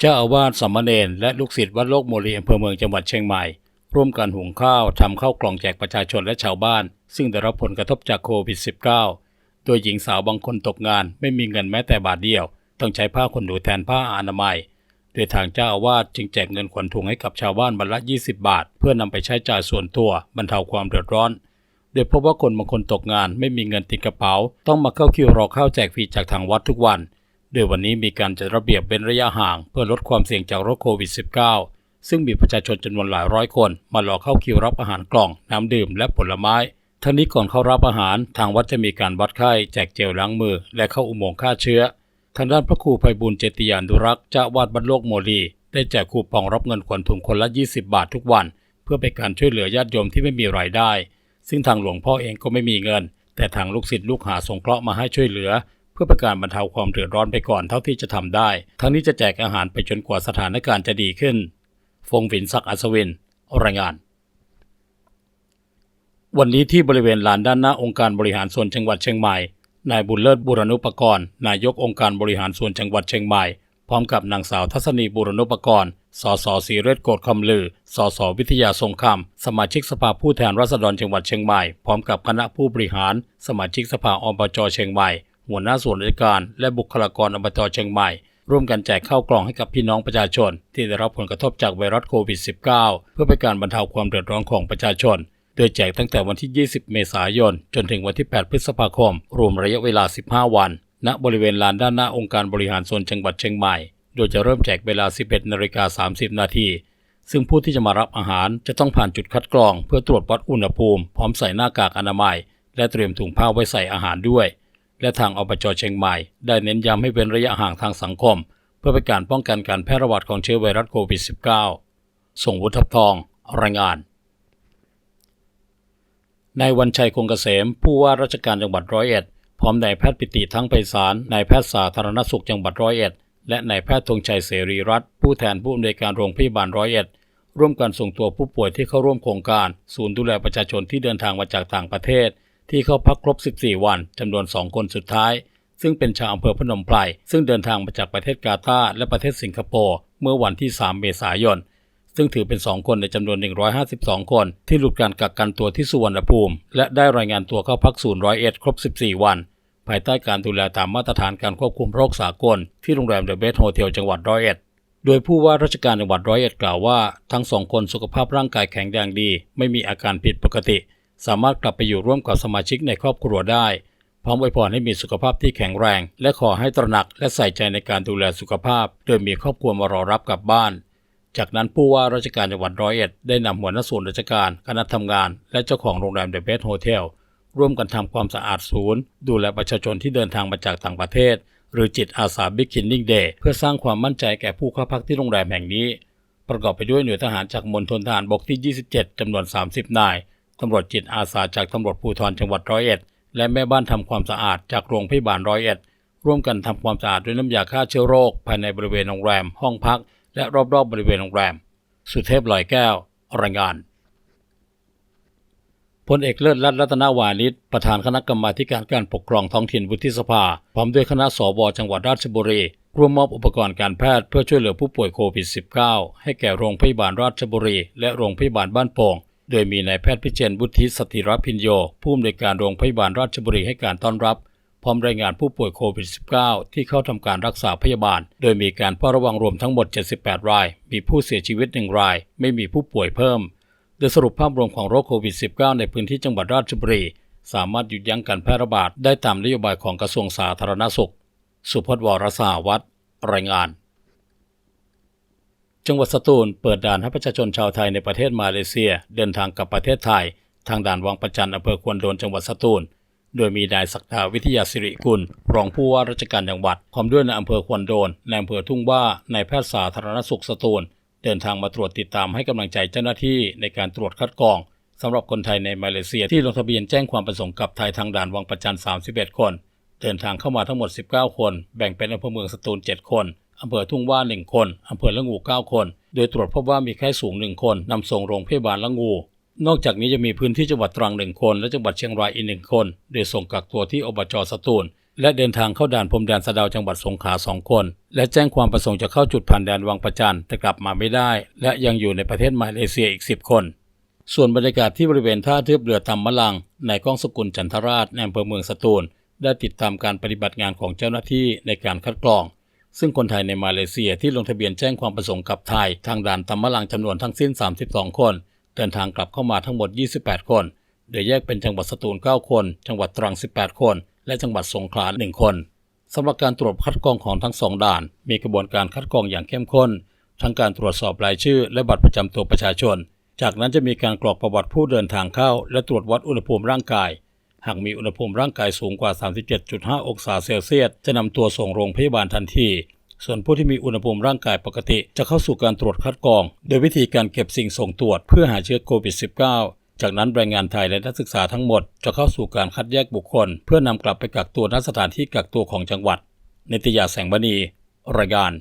เจ้าอาวาสสามเณรและลูกศิษย์วัดโลกโมลีอำเภอเมืองจังหวัดเชียงใหม่ ร่วมกันหุงข้าวทำข้าวกล่องแจกประชาชนและชาวบ้าน ซึ่งได้รับผลกระทบจากโควิด -19 โดยหญิงสาวบางคนตกงาน ไม่มีเงินแม้แต่บาทเดียว ต้องใช้ผ้าขนหนูแทนผ้าอนามัย โดยทางเจ้าอาวาสจึงแจกเงินขวัญถุงให้กับชาวบ้านวันละ 20 บาท เพื่อนำไปใช้จ่ายส่วนตัวบรรเทาความเดือดร้อน โดยพบว่าคนบางคนตกงาน ไม่มีเงินติดกระเป๋า ต้องมาเข้าคิวรอข้าวแจกฟรีจากทางวัดทุกวัน โดยวันนี้มีการจัดระเบียบเป็นระยะห่างเพื่อลดความเสี่ยงจากโรคโควิด -19 ซึ่งมีประชาชนจำนวนหลายร้อยคน มารอเข้าคิวรับอาหารกล่อง น้ำดื่มและผลไม้ทั้งนี้ก่อนเข้ารับอาหาร ทางวัดจะมีการวัดไข้แจกเจลล้างมือ และเข้าอุโมงค์ฆ่าเชื้อ ทางด้านพระครูไพบุญเจติยานุรักษ์เจ้าวาดวัดโลกโมลี ได้แจกคูปองรับเงินขวัญถุงคนละ 20 บาททุกวัน เพื่อเป็นการช่วยเหลือญาติโยมที่ไม่มีรายได้ ซึ่งทางหลวงพ่อเองก็ไม่มีเงิน แต่ทางลูกศิษย์ลูกหาสงเคราะห์มาให้ช่วยเหลือ พื่อเป็นการบรรเทาความเดือดร้อนไปก่อนเท่าที่จะทำได้ ทั้งนี้จะแจกอาหารไปจนกว่าสถานการณ์จะดีขึ้น ฟงฝินศักดิ์อัศวินรายงาน วันนี้ที่บริเวณลานด้านหน้าองค์การบริหารส่วนจังหวัดเชียงใหม่ นายบุญเลิศบุรณุปกรณ์ นายกองค์การบริหารส่วนจังหวัดเชียงใหม่ พร้อมกับนางสาวทัศนีบุรณุปกรณ์ สสสีเรศโกดคำลือ สสวิทยาทรงคำ สมาชิกสภาผู้แทนราษฎรจังหวัดเชียงใหม่ พร้อมกับคณะผู้บริหาร สมาชิกสภาอบจเชียงใหม่ หัวหน้าส่วนราชการและบุคลากรอบจเชียงใหม่ ร่วมกันแจกข้าวกล่องให้กับพี่น้องประชาชน ที่ได้รับผลกระทบจากไวรัสโควิด -19 เพื่อเป็นการบรรเทาความเดือดร้อนของประชาชน โดยแจกตั้งแต่วันที่ 20 เมษายน จนถึงวันที่ 8 พฤษภาคม รวมระยะเวลา 15 วัน ณ บริเวณลานด้านหน้าองค์การบริหารส่วนจังหวัดเชียงใหม่ โดยจะเริ่มแจกเวลา 11นาฬิกา30 นาทีซึ่งผู้ที่จะมารับอาหารจะต้องผ่านจุดคัดกรอง เพื่อตรวจวัดอุณหภูมิ พร้อมใส่หน้ากากอนามัย และเตรียมถุงผ้าไว้ใส่อาหารด้วย และทางอบจเชียงใหม่ ได้เน้นย้ำให้เว้นระยะห่างทางสังคม เพื่อเป็นการป้องกันการแพร่ระบาดของเชื้อไวรัสโควิด -19 ส่งวุฒิทับทอง รายงานนายวันชัยคงเกษม ผู้ว่าราชการจังหวัดร้อยเอ็ด พร้อมนายแพทย์ปิติทั้งไพศาลนายแพทย์สาธารณสุขจังหวัดร้อยเอ็ด และนายแพทย์ธงชัยเสรีรัตน์ผู้แทนผู้อำนวยการโรงพยาบาลร้อยเอ็ด ร่วมกันส่งตัวผู้ป่วยที่เข้าร่วมโครงการ ศูนย์ดูแลประชาชนที่เดินทางมาจากต่างประเทศ ที่เข้าพักครบ 14 วันจำนวน 2 คนสุดท้าย ซึ่งเป็นชาวอำเภอพนมไพรซึ่งเดินทางมาจากประเทศกาตาร์และประเทศสิงคโปร์เมื่อวันที่ 3 เมษายน ซึ่งถือเป็น 2 คนในจำนวน 152 คนที่หลุดการกักกันตัวที่สุวรรณภูมิ และได้รายงานตัวเข้าพักศูนย์ร้อยเอ็ดครบ 14 วัน ภายใต้การดูแลตามมาตรฐานการควบคุมโรคสากลที่โรงแรมเดอะเบสโฮเทลจังหวัดร้อยเอ็ดโดยผู้ว่าราชการจังหวัดร้อยเอ็ดกล่าวว่า ทั้งสองคนสุขภาพร่างกายแข็งแรงดี ไม่มีอาการผิดปกติ สามารถกลับไปอยู่ร่วมกับสมาชิกในครอบครัวได้ พร้อมอวยพรให้มีสุขภาพที่แข็งแรง และขอให้ตระหนักและใส่ใจในการดูแลสุขภาพ โดยมีครอบครัวมารอรับกลับบ้าน จากนั้นผู้ว่าราชการจังหวัดร้อยเอ็ดได้นำหัวหน้าส่วนราชการคณะทำงาน และเจ้าของโรงแรมเดอะเบสโฮเทลร่วมกันทำความสะอาดศูนย์ ดูแลประชาชนที่เดินทางมาจากต่างประเทศ หรือจิตอาสาบิ๊กคินนิ่งเดย์เพื่อสร้างความมั่นใจแก่ผู้เข้าพักที่โรงแรมแห่งนี้ ประกอบไปด้วยหน่วยทหารจากมณฑลทหารบกที่ 27 จำนวน 30 นาย ตำรวจจิตอาสาจากตำรวจภูธรจังหวัดร้อยเอ็ด และแม่บ้านทำความสะอาดจากโรงพยาบาลร้อยเอ็ด ร่วมกันทำความสะอาดด้วยน้ำยาฆ่าเชื้อโรค ภายในบริเวณโรงแรม ห้องพัก และรอบๆบบริเวณโรงแรม สุเทพลอยแก้วรายงานพลเอกเลิศรัตน์รัตนวานิชประธานคณะกรรมาการการปกครองท้องถิ่นวุฒิสภา พร้อมด้วยคณะสวจังหวัดราชบุรี ร่วมมอบอุปกรณ์การแพทย์เพื่อช่วยเหลือผู้ป่วยโควิด -19 ให้แก่โรงพยาบาลราชบุรี และโรงพยาบาลบ้านโป่ง โดยมีนายแพทย์พิเชษบุฒิสติรพินโย ผู้อำนวยการโรงพยาบาลราชบุรีให้การต้อนรับ พร้อมรายงานผู้ป่วยโควิด -19 ที่เข้าทำการรักษาพยาบาล โดยมีการเฝ้าระวังรวมทั้งหมด 78 ราย มีผู้เสียชีวิต 1 ราย ไม่มีผู้ป่วยเพิ่ม โดยสรุปภาพรวมของโรคโควิด -19 ในพื้นที่จังหวัดราชบุรี สามารถหยุดยั้งการแพร่ระบาดได้ตามนโยบายของกระทรวงสาธารณสุข สุพจน์วรสาวัตรรายงาน จังหวัดสตูลเปิดด่านให้ประชาชนชาวไทยในประเทศมาเลเซีย เดินทางกลับประเทศไทย ทางด่านวังประจันอำเภอควนโดนจังหวัดสตูล โดยมีนายศักดาวิทยาสิริกุล รองผู้ว่าราชการจังหวัดพร้อมด้วยนายอำเภอควนโดนนายอำเภอทุ่งว่านายแพทย์สาธารณสุขสตูล เดินทางมาตรวจติดตามให้กำลังใจเจ้าหน้าที่ในการตรวจคัดกรองสำหรับคนไทยในมาเลเซียที่ลงทะเบียนแจ้งความประสงค์กับไทยทางด่านวังประจัน31 คน เดินทางเข้ามาทั้งหมด 19 คน แบ่งเป็นอำเภอเมืองสตูล 7 คน อำเภอทุ่งว่า1คนอำเภอละงู9คน โดยตรวจพบว่ามีไข้สูง1คนนำส่งโรงพยาบาลละงู นอกจากนี้จะมีพื้นที่จังหวัดตรัง1คน และจังหวัดเชียงรายอีก1คน โดยส่งกักตัวที่อบจสตูล และเดินทางเข้าด่านพรมแดนสะเดาจังหวัดสงขลาสองคน และแจ้งความประสงค์จะเข้าจุดผ่านแดนวังประจันแต่กลับมาไม่ได้ และยังอยู่ในประเทศมาเลเซียอีก 10 คน ส่วนบรรยากาศที่บริเวณท่าเทียบเรือตำมะลังในายก้องสกุลจันทราชในอำเภอเมืองสตูล ได้ติดตามการปฏิบัติงานของเจ้าหน้าที่ในการคัดกรอง ซึ่งคนไทยในมาเลเซียที่ลงทะเบียนแจ้งความประสงค์กับไทย ทางด่านตำมะลังจำนวนทั้งสิ้น 32 คน เดินทางกลับเข้ามาทั้งหมด 28 คน โดยแยกเป็นจังหวัดสตูล 9 คน จังหวัดตรัง 18 คน และจังหวัดสงขลา 1 คนสำหรับการตรวจคัดกรองของทั้งสองด่าน มีกระบวนการคัดกรองอย่างเข้มข้น ทั้งการตรวจสอบรายชื่อ และบัตรประจำตัวประชาชน จากนั้นจะมีการกรอกประวัติผู้เดินทางเข้า และตรวจวัดอุณหภูมิร่างกาย หากมีอุณหภูมิร่างกายสูงกว่า 37.5 องศาเซลเซียส จะนำตัวส่งโรงพยาบาลทันที ส่วนผู้ที่มีอุณหภูมิร่างกายปกติ จะเข้าสู่การตรวจคัดกรอง โดยวิธีการเก็บสิ่งส่งตรวจเพื่อหาเชื้อโควิด -19 จากนั้นแรงงานไทยและนักศึกษาทั้งหมด จะเข้าสู่การคัดแยกบุคคล เพื่อนำกลับไปกักตัวณสถานที่กักตัวของจังหวัดนิตยาแสงมณีรายงาน